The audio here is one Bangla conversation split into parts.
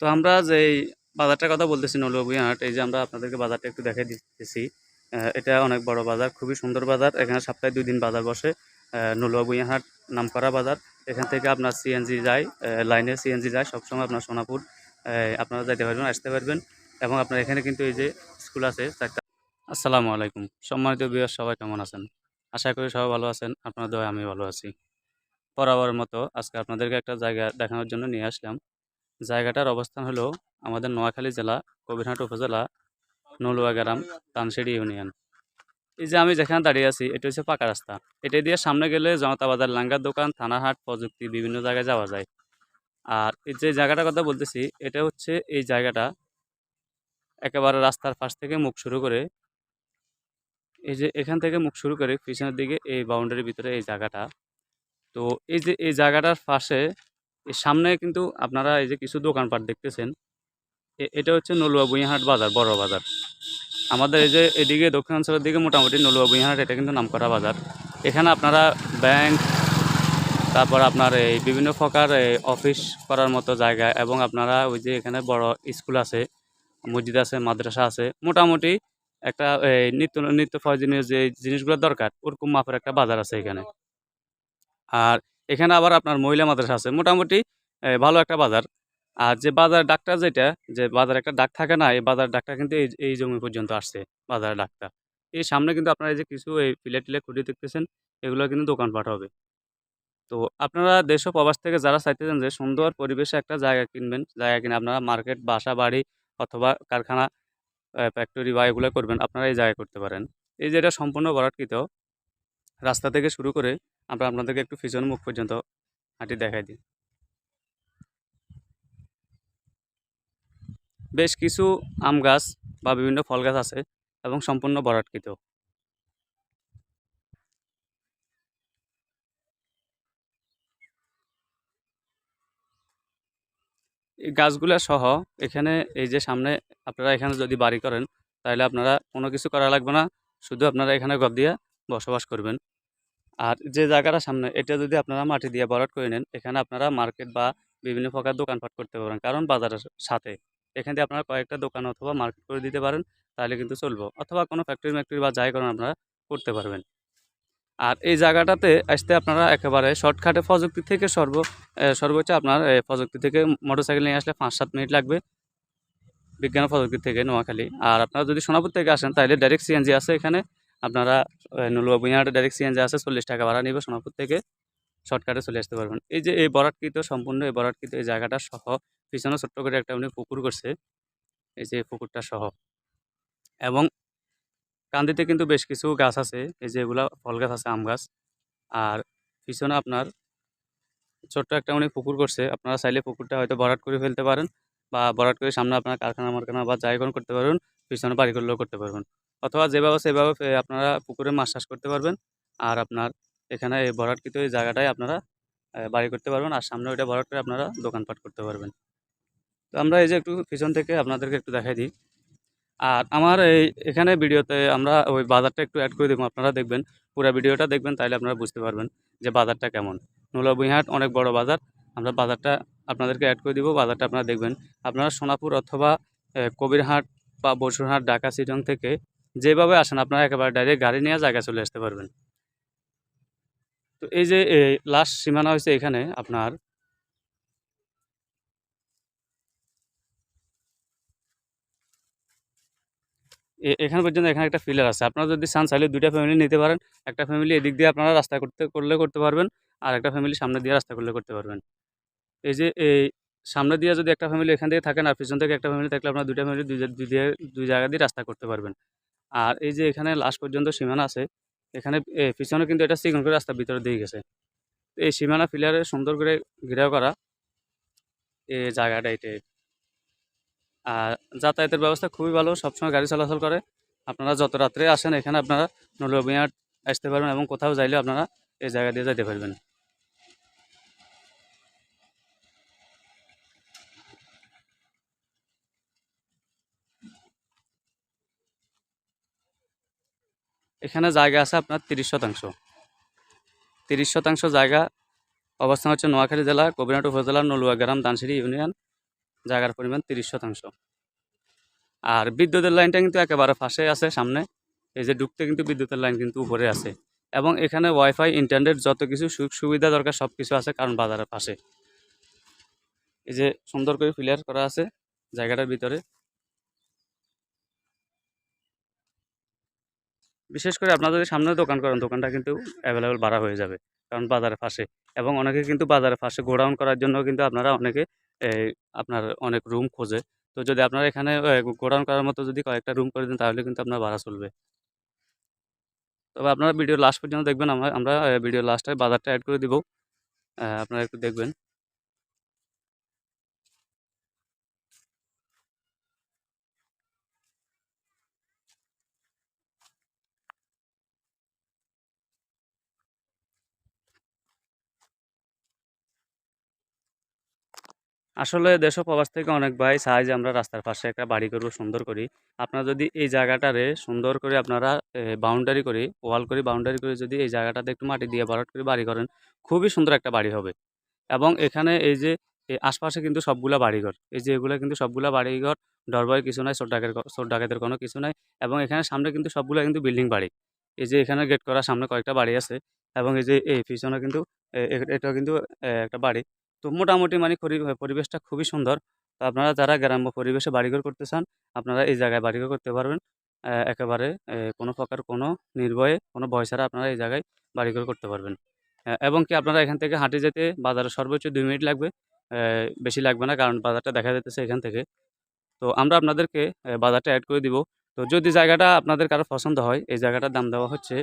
তো আমরা যে বাজারটার কথা বলতেছি নলুয়াবুইহাট এই যে আমরা আপনাদেরকে বাজারটা একটু দেখাই দিতেছি। এটা অনেক বড় বাজার, খুবই সুন্দর বাজার। এখানে সপ্তাহে দুই দিন বাজার বসে। নলুয়াবুইহাট নামকরা বাজার। এখান থেকে আপনার সিএনজি যায় লাইনে সিএনজি যায়, সবসময় আপনার সোনাপুর আপনারা যাইতে পারবেন, আসতে পারবেন। এবং আপনার এখানে কিন্তু এই যে স্কুল আছে, চারটা আসসালামু আলাইকুম। সম্মানিত বিয়ার সবাই কেমন আছেন? আশা করি সবাই ভালো আছেন। আপনার দয় আমি ভালো আছি। বরাবরের মতো আজকে আপনাদেরকে একটা জায়গা দেখানোর জন্য নিয়ে আসলাম। জায়গাটার অবস্থান হলো আমাদের নোয়াখালী জেলা, কবিরহাট উপজেলা, নলুয়া গ্রাম, তানসিড়ি ইউনিয়ন। এই যে আমি যেখানে দাঁড়িয়ে আছি, এটা হচ্ছে পাকা রাস্তা। এটা দিয়ে সামনে গেলে জনতা বাজার লাঙ্গার দোকান, থানাহাট প্রযুক্তি, বিভিন্ন জায়গায় যাওয়া যায়। আর এই যে জায়গাটার কথা বলতেছি, এটা হচ্ছে এই জায়গাটা একেবারে রাস্তার পাশ থেকে মুখ শুরু করে, এই যে এখান থেকে মুখ শুরু করে পিছনের দিকে এই বাউন্ডারির ভিতরে এই জায়গাটা। তো এই যে এই জায়গাটার পাশে এই সামনে কিন্তু আপনারা এই যে কিছু দোকানপাট দেখতেছেন এটা হচ্ছে নলুয়া বুইহাট বাজার, বড় বাজার। আমাদের এই যে এদিকে দক্ষিণাঞ্চলের দিকে মোটামুটি নলুয়া বুইহাট এটা কিন্তু নামকরা বাজার। এখানে আপনারা ব্যাংক, তারপর আপনার এই বিভিন্ন প্রকার অফিস করার মতো জায়গা এবং আপনারা ওই যে এখানে বড় স্কুল আছে, মসজিদ আছে, মাদ্রাসা আছে, মোটামুটি একটা এই নিত্য নিত্য প্রয়োজনীয় যে জিনিসগুলো দরকার, ওরকম মাপের একটা বাজার আছে এখানে। আর এখানে আবার আপনার মহিলা মাদ্রাসা আছে। মোটামুটি ভালো একটা বাজার। আর যে বাজার ডাক্তার যেটা, যে বাজার একটা ডাক থাকে না, এই বাজার ডাকটা কিন্তু এই এই জমি পর্যন্ত আসছে বাজার ডাক্তার এই সামনে কিন্তু আপনারা এই যে কিছু এই ফিলে টিলে খুঁটি দেখতেছেন, এগুলো কিন্তু দোকানপাট হবে। তো আপনারা দেশ প্রবাস থেকে যারা চাইতেছেন যে সুন্দর পরিবেশে একটা জায়গা কিনবেন, জায়গা কিনে আপনারা মার্কেট, বাসা, বাড়ি অথবা কারখানা ফ্যাক্টরি বা এগুলো করবেন, আপনারা এই জায়গায় করতে পারেন। এই যে এটা সম্পূর্ণ বরাটকৃত রাস্তা থেকে শুরু করে আমরা আপনাদেরকে একটু পিছন মুখ পর্যন্ত হাঁটি দেখাই দিই। বেশ কিছু আম গাছ বা বিভিন্ন ফল গাছ আছে এবং সম্পূর্ণ বরাটকৃত এই গাছগুলা সহ এখানে এই যে সামনে আপনারা এখানে যদি বাড়ি করেন, তাহলে আপনারা কোনো কিছু করা লাগবে না। শুধু আপনারা এখানে ঘর দিয়ে বসবাস করবেন। আর যে জায়গাটা সামনে, এটা যদি আপনারা মাটি দিয়ে ভরাট করে নেন, এখানে আপনারা মার্কেট বা বিভিন্ন প্রকার দোকানপাট করতে পারেন কারণ বাজারের সাথে এখান থেকে আপনারা কয়েকটা দোকান অথবা মার্কেট করে দিতে পারেন, তাহলে কিন্তু চলবো। অথবা কোনো ফ্যাক্টরি ম্যাক্টরি বা যাই করেন আপনারা করতে পারবেন। আর এই জায়গাটাতে আসতে আপনারা একেবারে শর্টকাটে প্রযুক্তি থেকে সর্ব সর্বোচ্চ আপনার প্রযুক্তি থেকে মোটরসাইকেল নিয়ে আসলে পাঁচ সাত মিনিট লাগবে। বিজ্ঞান প্রযুক্তি থেকে নোয়াখালী। আর আপনারা যদি সোনাপুর থেকে আসেন, তাহলে ডাইরেক্ট সিএনজি আছে এখানে। আপনারা নলুয়া বুইয়াহাটে ডাইরেক্ট সিএনজি আছে চল্লিশ টাকা ভাড়া নিবে সোনাপুর থেকে শর্টকাটে চলে আসতে পারবেন। এই যে, এই বরাটকৃত সম্পূর্ণ এই বরাটকৃত এই জায়গাটা সহ, পিছনে ছোট্ট করে একটা উনি পুকুর করছে, এই যে পুকুরটা সহ। এবং কান্দিতে কিন্তু বেশ কিছু গাছ আছে, এই যে, এগুলা ফল গাছ আছে, আম গাছ। আর পিছনে আপনার ছোট্ট একটা উনি পুকুর করছে, আপনারা চাইলে পুকুরটা হয়তো ভরাট করে ফেলতে পারেন, বা ভরাট করে সামনে আপনার কারখানা, মারখানা বা জায়গন করতে পারবেন পিছনে বাড়ি করলেও করতে পারবেন। অথবা যেভাবে সেভাবে আপনারা পুকুরে মাছ চাষ করতে পারবেন। আর আপনার এখানে এই ভরাটকৃত এই জায়গাটায় আপনারা বাড়ি করতে পারবেন। আর সামনে ওইটা ভরাট করে আপনারা দোকানপাট করতে পারবেন। তো আমরা এই যে একটু পিছন থেকে আপনাদেরকে একটু দেখাই দিই। আর আমার এই, এখানে ভিডিওতে আমরা ওই বাজারটা একটু অ্যাড করে দেবো। আপনারা দেখবেন, পুরো ভিডিওটা দেখবেন তাহলে আপনারা বুঝতে পারবেন যে বাজারটা কেমন। নুলাবুইহাট অনেক বড় বাজার। আমরা বাজারটা আপনাদেরকে অ্যাড করে দিব। বাজারটা আপনারা দেখবেন। আপনারা সোনাপুর অথবা কবিরহাট বা বসুরহাট, ঢাকা সিটং থেকে যেভাবে আসেন, আপনারা একেবারে ডাইরেক্ট গাড়ি নিয়ে জায়গায় চলে আসতে পারবেন। তো এই যে লাস্ট সীমানা হয়েছে এখানে আপনার এখানে পর্যন্ত এখানে একটা ফিলার আছে। আপনারা যদি চান, চাইলে দুইটা ফ্যামিলি নিতে পারেন। একটা ফ্যামিলি এদিক দিয়ে আপনারা রাস্তা করতে, করলে করতে পারবেন, আর একটা ফ্যামিলি সামনে দিয়ে রাস্তা করলে করতে পারবেন। এই যে, এই সামনে দিয়ে যদি একটা ফ্যামিলি এখান থেকে থাকেন, আর পিছন থেকে একটা ফ্যামিলি থাকলে আপনারা দুইটা ফ্যামিলি দুই দুই জায়গা দিয়ে রাস্তা করতে পারবেন। আর এই যে এখানে লাস্ট পর্যন্ত সীমানা আছে, এখানে পিছনে কিন্তু এটা সিগন করে রাস্তার ভিতরে দিয়ে গেছে। তো এই সীমানা ফিলারে সুন্দর করে ঘেরাও করা এই জায়গাটা এটাই আর যাতায়াতের ব্যবস্থা খুবই ভালো, সবসময় গাড়ি চলাচল করে। আপনারা যত রাত্রে আসেন, এখানে আপনারা নলবিহাট আসতে পারবেন এবং কোথাও যাইলে আপনারা এই জায়গা দিয়ে যেতে পারবেন। এখানে জায়গা আছে আপনার তিরিশ শতাংশ। তিরিশ শতাংশ জায়গা অবস্থান হচ্ছে নোয়াখালী জেলা, কবিরহাট উপজেলার নলুয়া গ্রাম দানসিরি ইউনিয়ন। জায়গার পরিমাণ তিরিশ শতাংশ। আর বিদ্যুতের লাইনটা কিন্তু একেবারে পাশে আছে, সামনে। এই যে ঢুকতে কিন্তু বিদ্যুতের লাইন কিন্তু উপরে আছে। এবং এখানে ওয়াইফাই ইন্টারনেট যত কিছু সুখ সুবিধা দরকার সব কিছু আছে কারণ বাজারের পাশে। এই যে সুন্দর করে ক্লিয়ার করা আছে জায়গাটার ভিতরে। বিশেষ করে আপনারা যদি সামনে দোকান করেন, দোকানটা কিন্তু অ্যাভেলেবেল বাড়া হয়ে যাবে, কারণ বাজারের পাশে। এবং অনেকে কিন্তু বাজারের পাশে গোডাউন করার জন্য কিন্তু আপনারা অনেকে আপনার অনেক রুম খোঁজে। তো যদি আপনারা এখানে গোডাউন করার মতো যদি কয়েকটা রুম করে দেন, তাহলে কিন্তু আপনার ভাড়া চলবে। তবে আপনারা ভিডিও লাস্ট পর্যন্ত দেখবেন, আমরা আমরা ভিডিও লাস্টে বাজারটা অ্যাড করে দিব। আপনারা একটু দেখবেন। আসলে দেশ প্রবাস থেকে অনেক ভাই চায় যে, আমরা রাস্তার পাশে একটা বাড়ি করব, সুন্দর করি। আপনারা যদি এই জায়গাটারে সুন্দর করে আপনারা বাউন্ডারি করে ওয়াল করে বাউন্ডারি করে যদি এই জায়গাটাতে একটু মাটি দিয়ে ভরাট করে বাড়ি করেন, খুবই সুন্দর একটা বাড়ি হবে। এবং এখানে এই যে আশপাশে কিন্তু সবগুলা বাড়িঘর, এই যে এগুলো কিন্তু সবগুলা বাড়িঘর ডরবয়ের কিছু নাই চোর ডাকের চোর ডাকাতের কোনো কিছু নাই এবং এখানে সামনে কিন্তু সবগুলা কিন্তু বিল্ডিং বাড়ি। এই যে এখানে গেট করার সামনে কয়েকটা বাড়ি আছে এবং এই যে, এই পিছনে কিন্তু, এ- এ- এটাও কিন্তু একটা বাড়ি। তো মোটামুটি মানে পরিবেশটা খুবই সুন্দর। তো আপনারা যারা গ্রাম্য পরিবেশে বাড়িঘর করতে চান, আপনারা এই জায়গায় বাড়িঘর করতে পারবেন। একেবারে কোনো প্রকার কোনো নির্ভয়ে, কোনো ভয় ছাড়া আপনারা এই জায়গায় বাড়িঘর করতে পারবেন। এবং কি আপনারা এখান থেকে হাঁটে যেতে বাজারে সর্বোচ্চ দুই মিনিট লাগবে। বেশি লাগবে না কারণ বাজারটা দেখা যেতেছে এখান থেকে। তো আমরা আপনাদেরকে বাজারটা অ্যাড করে দিব। তো যদি জায়গাটা আপনাদের কারও পছন্দ হয়, এই জায়গাটার দাম দেওয়া হচ্ছে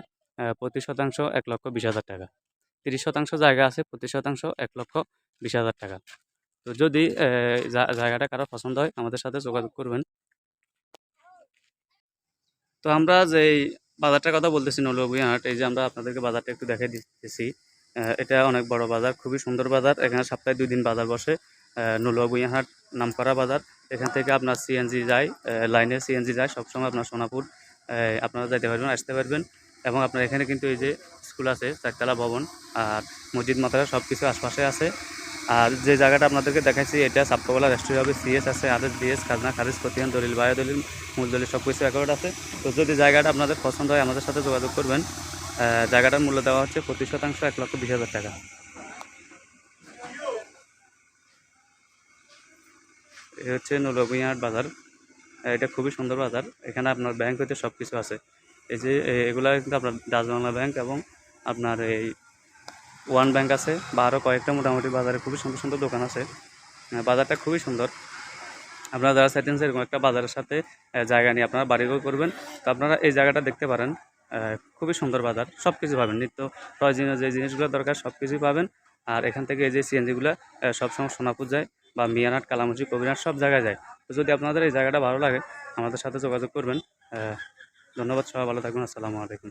প্রতি শতাংশ, এক লক্ষ বিশ হাজার টাকা। তিরিশ শতাংশ জায়গা আছে প্রতি শতাংশ, এক লক্ষ বিশ হাজার টাকা। তো যদি জায়গাটা কারও পছন্দ হয়, আমাদের সাথে যোগাযোগ করবেন। তো আমরা যে বাজারটার কথা বলতেছি নলবাবুই হাট, এই যে আমরা আপনাদেরকে বাজারটা একটু দেখাই দিতেছি। এটা অনেক বড় বাজার, খুবই সুন্দর বাজার। এখানে সপ্তাহে দুই দিন বাজার বসে। নলবাবুই হাট নাম করা বাজার। এখান থেকে আপনার সিএনজি যায় লাইনে সিএনজি যায়, সবসময় আপনার সোনাপুর আপনারা যাইতে পারবেন, আসতে পারবেন। এবং আপনার এখানে কিন্তু এই যে স্কুল আছে, চারতলা ভবন আর মসজিদ মাতারা সব কিছু আশপাশে আছে। আর যে জায়গাটা আপনাদেরকে দেখাইছি, এটা সাপ্তাহবেলা রেস্টুরেন্ট হবে সিএস আছে, আদেশ বিএস খাজনা, খারিজ, খতিয়ান, দলিল, বায়ু দলিল, মূল দলিল সব কিছু অ্যাকাউন্ট আছে। তো যদি জায়গাটা আপনাদের পছন্দ হয়, আমাদের সাথে যোগাযোগ করবেন। জায়গাটার মূল্য দেওয়া হচ্ছে প্রতি শতাংশ, এক লক্ষ বিশ হাজার টাকা। এ হচ্ছে নলভূঞাহাট বাজার। এটা খুবই সুন্দর বাজার। এখানে আপনার ব্যাংক হইতে সব কিছু আছে। এই যে এগুলা কিন্তু আপনার ডাচ বাংলা ব্যাংক এবং আপনার এই ওয়ান ব্যাংক আছে বা আরও কয়েকটা মোটামুটি বাজারে খুবই সুন্দর সুন্দর দোকান আছে। বাজারটা খুবই সুন্দর। আপনারা যারা চাইতেন যে এরকম একটা বাজারের সাথে জায়গা নিয়ে আপনারা বাড়িঘর করবেন, তো আপনারা এই জায়গাটা দেখতে পারেন। খুবই সুন্দর বাজার সব কিছু পাবেন, নিত্য প্রয়োজনীয় যে জিনিসগুলো দরকার সব কিছুই পাবেন। আর এখান থেকে এই যে সিএনজিগুলো সবসময় সোনাপুর যায় বা মিয়ানাট কালামুচি কবিরাট সব জায়গায় যায়। তো যদি আপনাদের এই জায়গাটা ভালো লাগে, আমাদের সাথে যোগাযোগ করবেন। ধন্যবাদ সবাই, ভালো থাকবেন আসসালামু আলাইকুম।